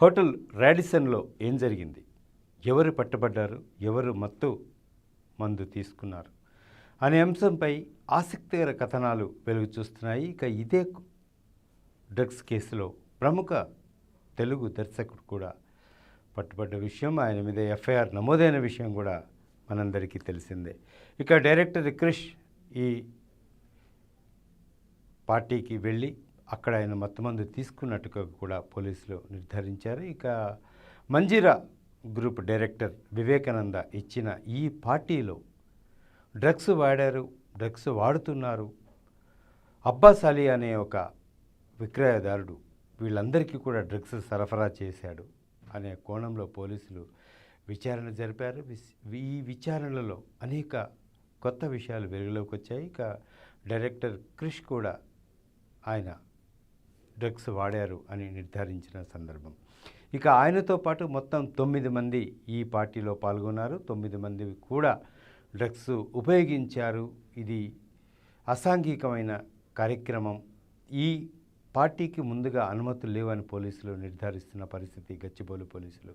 Hotel రాడిసన్లో ఏం జరిగింది? ఎవరు పట్టబడ్డారు? ఎవరు మత్తు మందు తీసుకున్నారు? అనే అంశంపై ఆసక్తికర కథనాలు వెలుగు చూస్తున్నాయి. ఇక ఇదే డ్రగ్స్ కేసులో ప్రముఖ తెలుగు దర్శకుడు కూడా పట్టుబడ్డ విషయం ఆయన మీద ఎఫ్ఐఆర్ నమోదైన విషయం కూడా మనందరికీ తెలిసిందే. ఇక డైరెక్టర్ క్రిష్ ఈ పార్టీకి వెళ్ళి అక్కడ ఆయన మత్తమందు తీసుకున్నట్టుగా కూడా పోలీసులు నిర్ధారించారు. ఇక మంజీరా గ్రూప్ డైరెక్టర్ వివేకానంద ఇచ్చిన ఈ పార్టీలో డ్రగ్స్ వాడారు డ్రగ్స్ వాడుతున్నారు. అబ్బాస్ అలీ అనే ఒక విక్రయదారుడు వీళ్ళందరికీ కూడా డ్రగ్స్ సరఫరా చేశాడు అనే కోణంలో పోలీసులు విచారణ జరిపారు. విస్- ఈ విచారణలో అనేక కొత్త విషయాలు వెలుగులోకి వచ్చాయి. ఇక డైరెక్టర్ క్రిష్ కూడా ఆయన డ్రగ్స్ వాడారు అని నిర్ధారించిన సందర్భం. ఇక ఆయనతో పాటు మొత్తం తొమ్మిది మంది ఈ పార్టీలో పాల్గొన్నారు. తొమ్మిది మంది కూడా డ్రగ్స్ ఉపయోగించారు. ఇది అసాంఘికమైన కార్యక్రమం. ఈ పార్టీకి ముందుగా అనుమతులు లేవని పోలీసులు నిర్ధారిస్తున్న పరిస్థితి గచ్చిబౌలి పోలీసులు.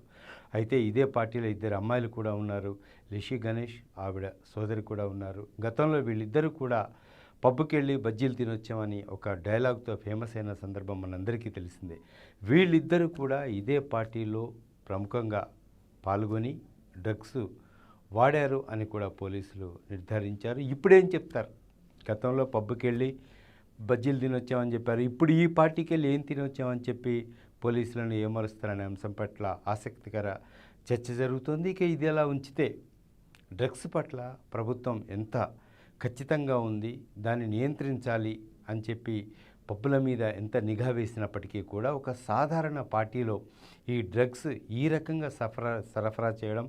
అయితే ఇదే పార్టీలో ఇద్దరు అమ్మాయిలు కూడా ఉన్నారు. రిషి గణేష్ ఆవిడ సోదరి కూడా ఉన్నారు. గతంలో వీళ్ళిద్దరూ కూడా పబ్కి వెళ్ళి బజ్జీలు తినొచ్చామని ఒక డైలాగ్తో ఫేమస్ అయిన సందర్భం మనందరికీ తెలిసిందే. వీళ్ళిద్దరూ కూడా ఇదే పార్టీలో ప్రముఖంగా పాల్గొని డ్రగ్స్ వాడారు అని కూడా పోలీసులు నిర్ధారించారు. ఇప్పుడేం చెప్తారు? గతంలో పబ్కి వెళ్ళి బజ్జీలు తినొచ్చామని చెప్పారు. ఇప్పుడు ఈ పార్టీకి వెళ్ళి ఏం తినొచ్చామని చెప్పి పోలీసులను ఏమరుస్తారనే అంశం పట్ల ఆసక్తికర చర్చ జరుగుతుంది. ఇక ఇది ఎలా ఉంచితే డ్రగ్స్ పట్ల ప్రభుత్వం ఎంత ఖచ్చితంగా ఉంది దాన్ని నియంత్రించాలి అని చెప్పి పబ్బుల మీద ఎంత నిఘా వేసినప్పటికీ కూడా ఒక సాధారణ పార్టీలో ఈ డ్రగ్స్ ఈ రకంగా సఫరా సరఫరా చేయడం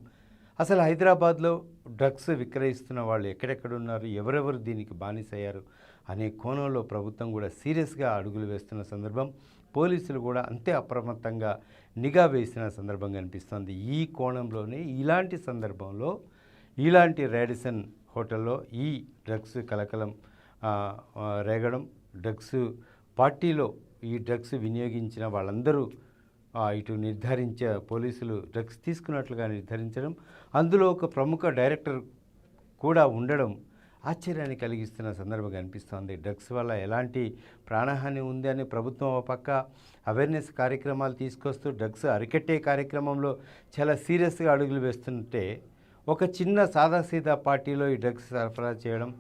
అసలు హైదరాబాద్లో డ్రగ్స్ విక్రయిస్తున్న వాళ్ళు ఎక్కడెక్కడ ఉన్నారు ఎవరెవరు దీనికి బానిసయ్యారు అనే కోణంలో ప్రభుత్వం కూడా సీరియస్గా అడుగులు వేస్తున్న సందర్భం పోలీసులు కూడా అంతే అప్రమత్తంగా నిఘా వేసిన సందర్భం కనిపిస్తుంది. ఈ కోణంలోనే ఇలాంటి సందర్భంలో ఇలాంటి రేడిసన్ హోటల్లో ఈ డ్రగ్స్ కలకలం రేగడం డ్రగ్స్ పార్టీలో ఈ డ్రగ్స్ వినియోగించిన వాళ్ళందరూ ఇటు నిర్ధారించే పోలీసులు డ్రగ్స్ తీసుకున్నట్లుగా నిర్ధారించడం అందులో ఒక ప్రముఖ డైరెక్టర్ కూడా ఉండడం ఆశ్చర్యాన్ని కలిగిస్తున్న సందర్భం కనిపిస్తోంది డ్రగ్స్ వల్ల ఎలాంటి ప్రాణహాని ఉంది అని ప్రభుత్వం ఒక పక్క అవేర్నెస్ కార్యక్రమాలు తీసుకొస్తూ డ్రగ్స్ అరికట్టే కార్యక్రమంలో చాలా సీరియస్గా అడుగులు వేస్తుంటే ఒక చిన్న సాదాసీదా పార్టీలో ఈ డ్రగ్స్ సరఫరా చేయడం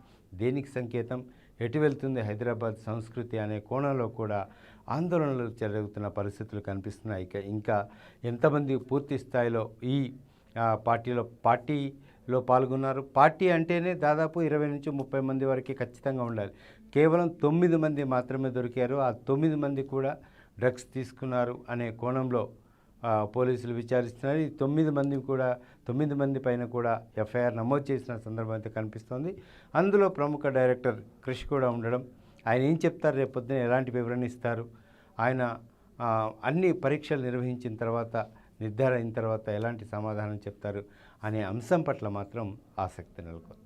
దేనికి సంకేతం? ఎటు వెళ్తుంది హైదరాబాద్ సంస్కృతి అనే కోణంలో కూడా ఆందోళనలు జరుగుతున్న పరిస్థితులు కనిపిస్తున్నాయి. ఇక ఇంకా ఎంతమంది పూర్తి స్థాయిలో ఈ పార్టీలో పార్టీలో పాల్గొన్నారు? పార్టీ అంటేనే దాదాపు ఇరవై నుంచి ముప్పై మంది వరకు ఖచ్చితంగా ఉండాలి. కేవలం తొమ్మిది మంది మాత్రమే దొరికారు. ఆ తొమ్మిది మంది కూడా డ్రగ్స్ తీసుకున్నారు అనే కోణంలో పోలీసులు విచారిస్తున్నారు. ఈ తొమ్మిది మంది కూడా తొమ్మిది మంది పైన కూడా ఎఫ్ఐఆర్ నమోదు చేసిన సందర్భం అయితే కనిపిస్తోంది. అందులో ప్రముఖ డైరెక్టర్ క్రిష్ కూడా ఉండడం. ఆయన ఏం చెప్తారు? రేపు పొద్దున ఎలాంటి వివరణ ఇస్తారు? ఆయన అన్ని పరీక్షలు నిర్వహించిన తర్వాత నిర్ధారణ అయిన తర్వాత ఎలాంటి సమాధానం చెప్తారు? అనే అంశం పట్ల మాత్రం ఆసక్తి నెలకొంది.